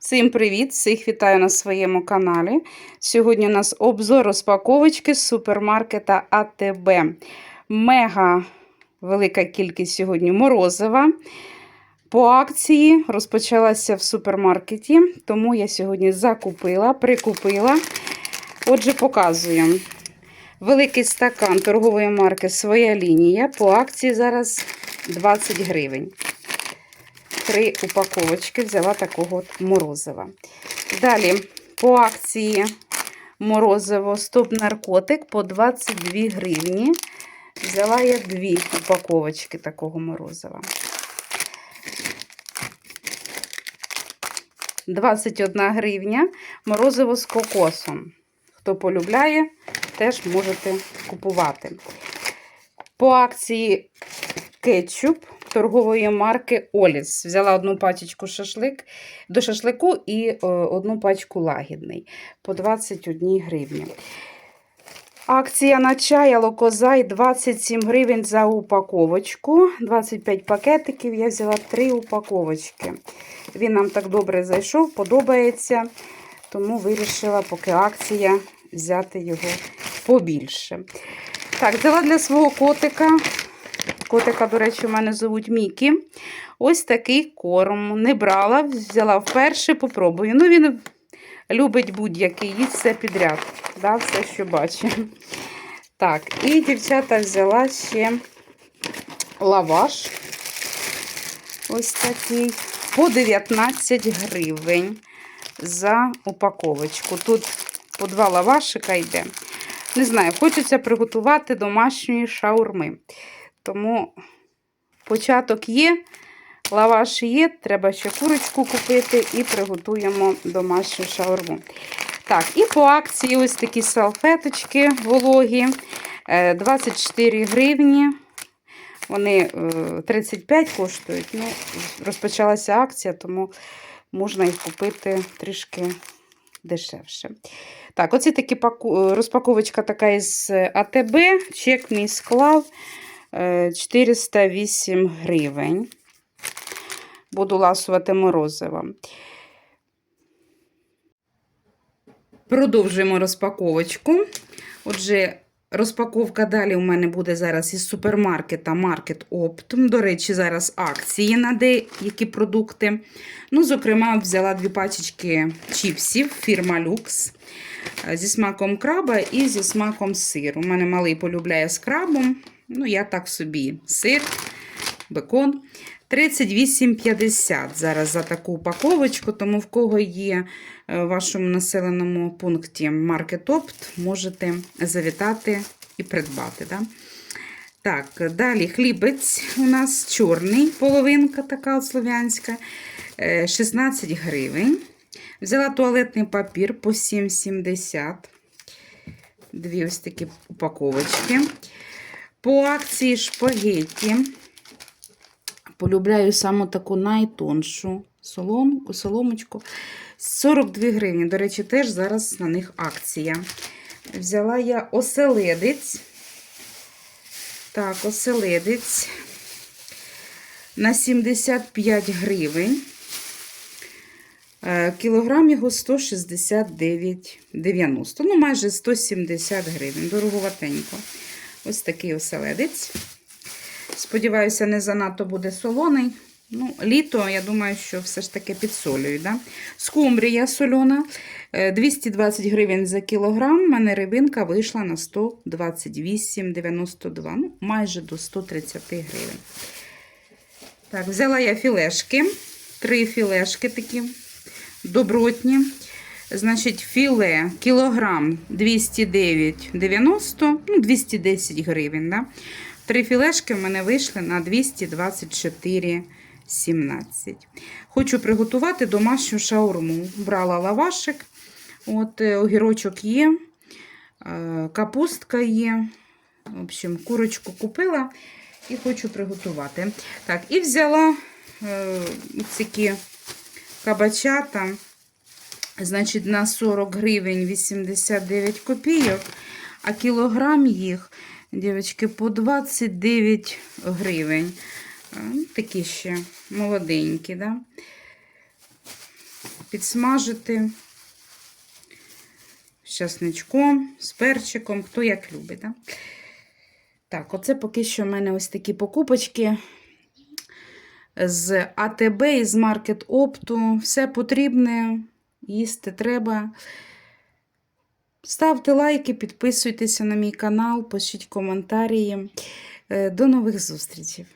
Всім привіт! Всіх вітаю на своєму каналі. Сьогодні у нас обзор розпаковочки з супермаркета АТБ. Мега велика кількість сьогодні морозива. По акції розпочалася в супермаркеті, тому я сьогодні закупила, прикупила. Отже, показую. Великий стакан торгової марки Своя лінія. По акції зараз 20 гривень три упаковочки взяла такого морозива. Далі по акції морозиво стоп наркотик по 22 гривні. Взяла я дві упаковочки такого морозива. 21 гривня морозиво з кокосом. Хто полюбляє, теж можете купувати. По акції кетчуп торгової марки Оліс. Взяла одну пачечку шашлик до шашлику і е, одну пачку лагідний по 21 гривні. Акція на чай Локозай 27 гривень за упаковочку. 25 пакетиків. Я взяла 3 упаковочки. Він нам так добре зайшов, подобається. Тому вирішила, поки акція, взяти його побільше. Так, взяла для свого котика Котика, до речі, у мене зовуть Мікі. Ось такий корм. Не брала, взяла вперше, попробую. Ну, він любить будь-який, їсть все підряд. Да, Все, що бачить. Так, і дівчата взяла ще лаваш. Ось такий. По 19 гривень за упаковочку. Тут по два лавашика йде. Не знаю, хочеться приготувати домашньої шаурми. Тому початок є, лаваш є, треба ще курочку купити і приготуємо домашню шаурму. Так, і по акції ось такі салфеточки вологі. 24 гривні. Вони 35 коштують. Ну, Розпочалася акція, тому можна їх купити трішки дешевше. Так, оці такі розпаковочка така із АТБ. Чек мій склав. 408 гривень. Буду ласувати морозиво. Продовжуємо розпаковочку. Отже, розпаковка далі у мене буде зараз із супермаркета Market Optum. До речі, зараз акції на деякі продукти. Ну, Зокрема, взяла дві пачечки чіпсів фірма Lux. Зі смаком краба і зі смаком сиру. У мене малий полюбляє з крабом. Ну, я так собі сир, бекон. 38,50 зараз за таку упаковочку, тому в кого є е, в вашому населеному пункті Market Opt, можете завітати і придбати. Да? Так, далі хлібець у нас чорний, половинка така слов'янська, 16 гривень. Взяла туалетний папір по 7,70. Дві ось такі упаковочки. По акції шпагетті полюбляю саме таку найтоншу соломочку. 42 гривні. До речі, теж зараз на них акція. Взяла я оселедець. Так, оселедець на 75 гривень. Е, кілограм його 169,90. Ну, майже 170 гривень. Дороговатенько. Ось такий оселедець. Сподіваюся, не занадто буде солоний. Ну, Літо, я думаю, що все ж таки підсолюють. Да? Скумбрія сольона 220 е, гривень за кілограм. У мене рибинка вийшла на 128,92, ну, майже до 130 гривень. Так, взяла я філешки. Три філешки такі добротні. Значить, філе кілограм 209,90, ну, 210 гривень. Да? Три філешки в мене вийшли на 224,17. Хочу приготувати домашню шаурму. Брала лавашик, от, е, огірочок є, е, капустка є. В общем, курочку купила і хочу приготувати. Так, і взяла е, ці кабачата. Значить, на 40 гривень 89 копійок, а кілограм їх, дівчатки, по 29 гривень. Такі ще молоденькі, да? підсмажити з часничком, з перчиком, хто як любить. Да? Так, оце поки що в мене ось такі покупочки з АТБ і з Маркет Опту. Все потрібне, їсти треба. Ставте лайки, підписуйтеся на мій канал, пишіть коментарі. Е, До нових зустрічей!